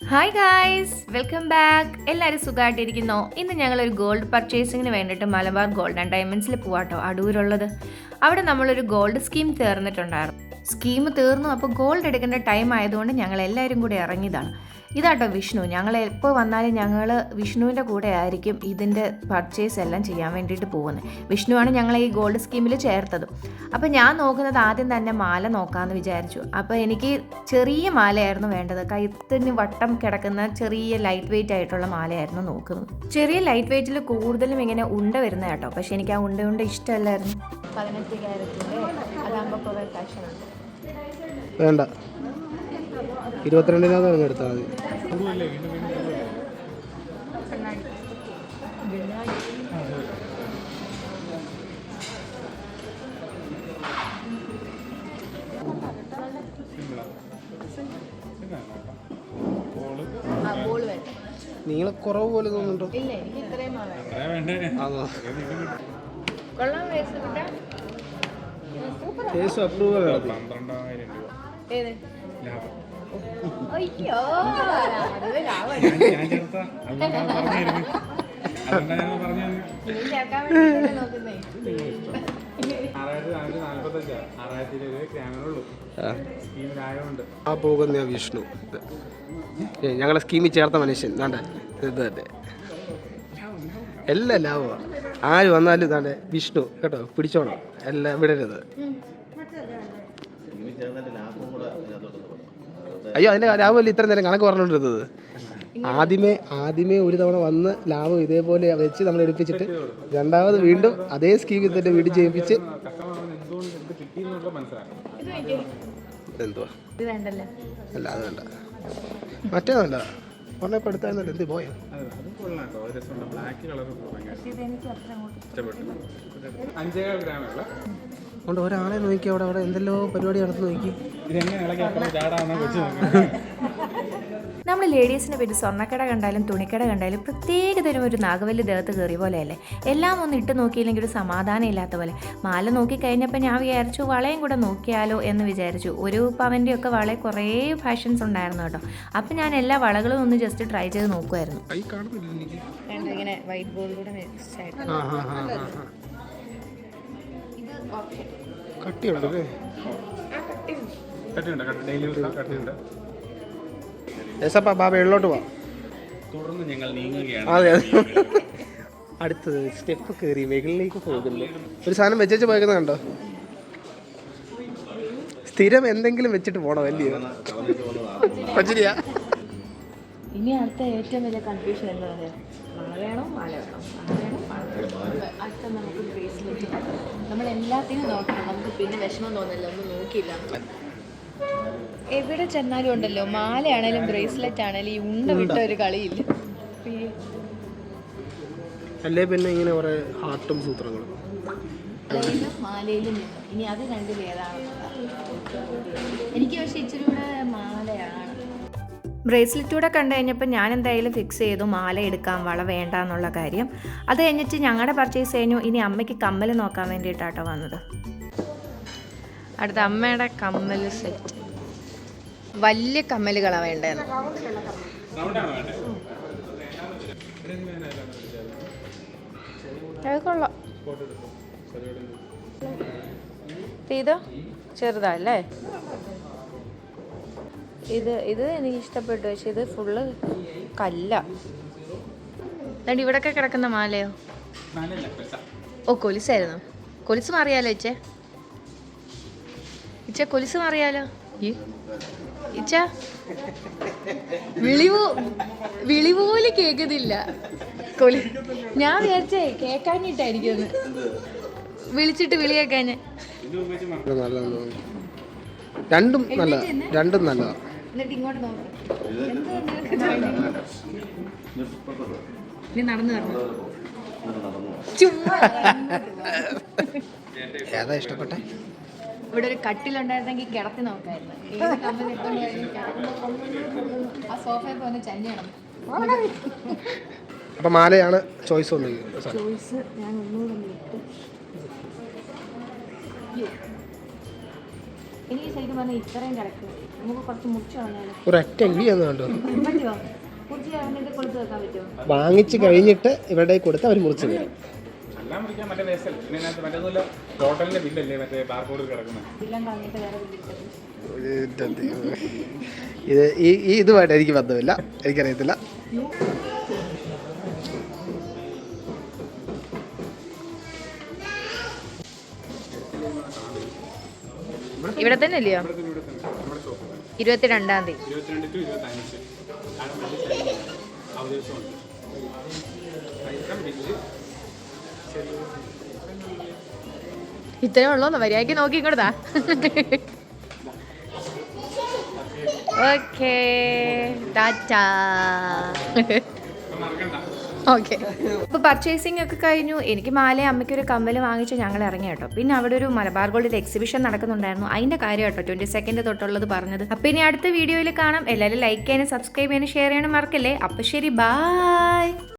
Hi guys welcome back എല്ലാവരും സുഖമായിട്ടിരിക്കുന്നോ. ഇന്ന് ഞങ്ങൾ ഒരു ഗോൾഡ് പർച്ചേസിങ്ങിന് വേണ്ടിയിട്ട് മലബാർ ഗോൾഡ് ആൻഡ് ഡയമണ്ട്സിൽ പോവാട്ടോ. അടൂരുള്ളത്. അവിടെ നമ്മളൊരു ഗോൾഡ് സ്കീം തീർന്നിട്ടുണ്ടായിരുന്നു. സ്കീം തീർന്നു. അപ്പോൾ ഗോൾഡ് എടുക്കേണ്ട ടൈം ആയതുകൊണ്ട് ഞങ്ങൾ എല്ലാവരും കൂടി ഇറങ്ങിയതാണ്. ഇതാട്ടോ വിഷ്ണു. ഞങ്ങൾ എപ്പോൾ വന്നാലും ഞങ്ങൾ വിഷ്ണുവിന്റെ കൂടെ ആയിരിക്കും ഇതിന്റെ പർച്ചേസ് എല്ലാം ചെയ്യാൻ വേണ്ടിയിട്ട് പോകുന്നത് വിഷ്ണുവാണ് ഞങ്ങളെ ഈ ഗോൾഡ് സ്കീമിൽ ചേർത്തത്. അപ്പോൾ ഞാൻ നോക്കുന്നത് ആദ്യം തന്നെ മാല നോക്കാമെന്ന് വിചാരിച്ചു. അപ്പോൾ എനിക്ക് ചെറിയ മാലയായിരുന്നു വേണ്ടത്. കയ്യത്തിന് വട്ടം കിടക്കുന്ന ചെറിയ ലൈറ്റ് വെയിറ്റ് ആയിട്ടുള്ള മാലയായിരുന്നു നോക്കുന്നത്. ചെറിയ ലൈറ്റ് വെയിറ്റിൽ കൂടുതലും ഇങ്ങനെ ഉണ്ട വരുന്ന കേട്ടോ. പക്ഷെ എനിക്ക് ആ ഉണ്ട ഉണ്ട ഇഷ്ടമല്ലായിരുന്നു. പതിനെട്ട് ക്യാരറ്റിന്റെ അതാകുമ്പോൾ വേണ്ട. ഇരുപത്തിരണ്ടിനകത്ത് തുടങ്ങി എടുത്താൽ മതി. ആ ബോൾ വേണ്ട നീളെ കുറവ് പോലെ തോന്നുന്നുണ്ടോ കേസ് അപ്രൂവൽ പന്ത്രണ്ടായിരം രൂപ. ഏത്? ലാഭം. അയ്യോ. ഞാൻ ആ പോകുന്ന വിഷ്ണു. ഞങ്ങളെ സ്കീമിൽ ചേർത്ത മനുഷ്യൻ. വേണ്ട ഇത് തന്നെ എല്ലാം ലാഭമാണ് ആര് വന്നാലും ഇതാണ്ട് വിഷ്ണു. കേട്ടോ? പിടിച്ചോണം. എല്ലാം വിടരുത്. അയ്യോ അതിന്റെ രാഹുൽ ഇത്ര നേരം കണക്ക് പറഞ്ഞുകൊണ്ടിരുന്നത് ആദ്യമേ ആദ്യമേ ഒരു തവണ വന്ന് ലാഭം ഇതേപോലെ വെച്ച് നമ്മൾ എടുപ്പിച്ചിട്ട് രണ്ടാമത് വീണ്ടും അതേ സ്കീമിൽ തന്നെ വീട് ചെയ്യിപ്പിച്ച് എന്തുവാ? അല്ല മറ്റേ വേണ്ട. ഉടനെ അഞ്ചേകാൽ ഗ്രാമുള്ള അതുകൊണ്ട് ഒരാളെ നോക്കി അവിടെ അവിടെ എന്തെല്ലോ പരിപാടി നടന്നു നോക്കി. നമ്മൾ ലേഡീസിനെ പറ്റി സ്വർണക്കട കണ്ടാലും തുണിക്കട കണ്ടാലും പ്രത്യേക തരം ഒരു നാഗവല്ലി ദേഹത്ത് കയറിയ പോലെയല്ലേ? എല്ലാം ഒന്ന് ഇട്ട് നോക്കിയില്ലെങ്കിൽ ഒരു സമാധാനം ഇല്ലാത്ത പോലെ. മാല നോക്കി കഴിഞ്ഞപ്പോൾ ഞാൻ വിചാരിച്ചു വളയും കൂടെ നോക്കിയാലോ എന്ന് വിചാരിച്ചു. ഒരു പവന്റെ ഒക്കെ വള കുറേ ഫാഷൻസ് ഉണ്ടായിരുന്നു കേട്ടോ. അപ്പം ഞാൻ എല്ലാ വളകളും ഒന്ന് ജസ്റ്റ് ട്രൈ ചെയ്ത് നോക്കുമായിരുന്നു ഇങ്ങനെ വൈറ്റ് ബോർഡ് കൂടെ കട്ടിയുണ്ട് അല്ലേ കട്ടിയുണ്ട്. കട്ടി. Daily use കട്ടിയുണ്ട്. യേസപ്പ ബാബ എള്ളോട്ട് പോവാം തുടർന്ന് ഞങ്ങൾ നീങ്ങുകയാണ്. അതെ അതെ. അടുത്തത് സ്റ്റെപ്പ് കയറി മുകളിലേക്ക് പോകുന്നു. ഒരു സാധനം വെച്ചു പോയേക്കുന്നത് കണ്ടോ? സ്ഥിരം എന്തെങ്കിലും വെച്ചിട്ട് പോണോ അല്ലയോ കൊച്ചിരിയാ ഇനി അടുത്ത ഏറ്റവും വലിയ കൺഫ്യൂഷൻ എന്താ പറയുക മഴ വേണോ മഴ വേണോ. മാല വേണോ അടുത്ത നമുക്ക് ബ്രേസ്ലെറ്റ് നമ്മൾ എല്ലാത്തിനും നോക്കണം. നമുക്ക് പിന്നെ വിഷമം തോന്നില്ല. ഒന്നും നോക്കിയില്ല. എവിടെ ചെന്നാലും ഉണ്ടല്ലോ. മാലയാണേലും ബ്രേസ്ലെറ്റ് ആണേലും ഈ ഉണ്ട വിട്ട ഒരു കളിയില്ല. അല്ലേ പിന്നെ ഇങ്ങനെ കുറെ ഹാർട്ടും സൂത്രങ്ങളും. മാലയിലും മാലയിലും ഇനി അത് രണ്ടും ഏതാണെന്നുള്ളത് എനിക്ക് പക്ഷെ ഇച്ചിരി കൂടെ മാലയാണ്. ബ്രേസ്ലെറ്റ് കൂടെ കണ്ടു കഴിഞ്ഞപ്പോൾ ഞാൻ എന്തായാലും ഫിക്സ് ചെയ്തു. മാല എടുക്കാൻ വള വേണ്ട എന്നുള്ള കാര്യം. അത് കഴിഞ്ഞിട്ട് ഞങ്ങളുടെ പർച്ചേസ് കഴിഞ്ഞു. ഇനി അമ്മയ്ക്ക് കമ്മൽ നോക്കാൻ വേണ്ടിയിട്ടാട്ടോ വന്നത്. അടുത്ത അമ്മയുടെ കമ്മൽ സെറ്റ് വലിയ കമ്മലുകളാണ് വേണ്ടത് ഇത് ചെറുതല്ലേ ഇത് ഇത് എനിക്ക് ഇഷ്ടപ്പെട്ടു പക്ഷെ ഇത് ഫുള്ള് കല്ല. എന്നിട്ട് ഇവിടൊക്കെ കിടക്കുന്ന മാലയോ? ഓ കൊലിസായിരുന്നു. കൊലിസ് മാറിയാലോ ഇച്ചേ? ഇച്ച കൊലിസ് മാറിയാലോ? ഇച്ച? വിളിവോ വിളി പോലും കേൾക്കുന്നില്ല കൊലി ഞാൻ വിചാരിച്ചേ കേക്കാഞ്ഞിട്ടായിരിക്കും വിളിച്ചിട്ട് വിളി കേക്കാഞ്ഞ് രണ്ടും നല്ല രണ്ടും നല്ലതാ. എന്നിട്ട് ഇങ്ങോട്ട് നോക്കാം. നീ നടന്നു ചുമ്മാ ഏതാ ഇഷ്ടപ്പെട്ടെ? ഇവിടെ ഒരു കട്ടിലുണ്ടായിരുന്നെങ്കിൽ കിടത്തി നോക്കായിരുന്നു. ആ സോഫയിൽ ചന്നിയാണ് അപ്പം മാലയാണ് ചോയ്സ് ഒന്ന് ചോയ്സ് ഞാൻ ഒന്നുകൂടെ എനിക്ക് ശരിക്കും പറഞ്ഞാൽ ഇത്രയും കിടക്കും. നമുക്ക് കുറച്ച് മുറിച്ച് കളഞ്ഞാലോ? ഒരൊറ്റ ഇടി എന്ന് കണ്ടു? പറ്റുമോ മുറിച്ച് കളഞ്ഞിട്ട് കൊടുത്ത് വെക്കാൻ പറ്റുമോ വാങ്ങിച്ച് കഴിഞ്ഞിട്ട് ഇവിടെ കൊടുത്ത് അവർ മുറിച്ച് തരും. എല്ലാം മുറിക്കാൻ മറ്റേ വേസ്റ്റല്ല പിന്നെ ഇതിനകത്ത് മറ്റൊന്നുമില്ല ടോട്ടലിന്റെ ബില്ലല്ലേ മറ്റേ ബാർകോഡിൽ കിടക്കുന്നത് എല്ലാം കളഞ്ഞിട്ട് വേറെ. ഇത് ഈ ഇതുമായിട്ട് എനിക്ക് ബന്ധമില്ല. എനിക്കറിയത്തില്ല. ഇവിടെ തന്നെ. അല്ലയോ ഇരുപത്തിരണ്ടാം തീയതി ഇത്രേ ഉള്ളൂന്ന് മര്യാദയ്ക്ക് നോക്കി കൊടുത്താ ഓക്കേ ടാറ്റാ ഓക്കെ. അപ്പോൾ പർച്ചേസിംഗ് ഒക്കെ കഴിഞ്ഞു. എനിക്ക് മാല അമ്മയ്ക്ക് ഒരു കമ്മൽ വാങ്ങിച്ച് ഞങ്ങൾ ഇറങ്ങി കേട്ടോ. പിന്നെ അവിടെ ഒരു മലബാർ ഗോൾഡിൽ എക്സിബിഷൻ നടക്കുന്നുണ്ടായിരുന്നു. അതിന്റെ കാര്യം കേട്ടോ ട്വന്റി സെക്കൻഡ് തൊട്ടുള്ളത് പറഞ്ഞത്. അപ്പോൾ ഇനി അടുത്ത വീഡിയോയിൽ കാണാം. എല്ലാവരും ലൈക്ക് ചെയ്യാനും സബ്സ്ക്രൈബ് ചെയ്യാനും ഷെയർ ചെയ്യാനും മറക്കല്ലേ? അപ്പോൾ ശരി ബായ്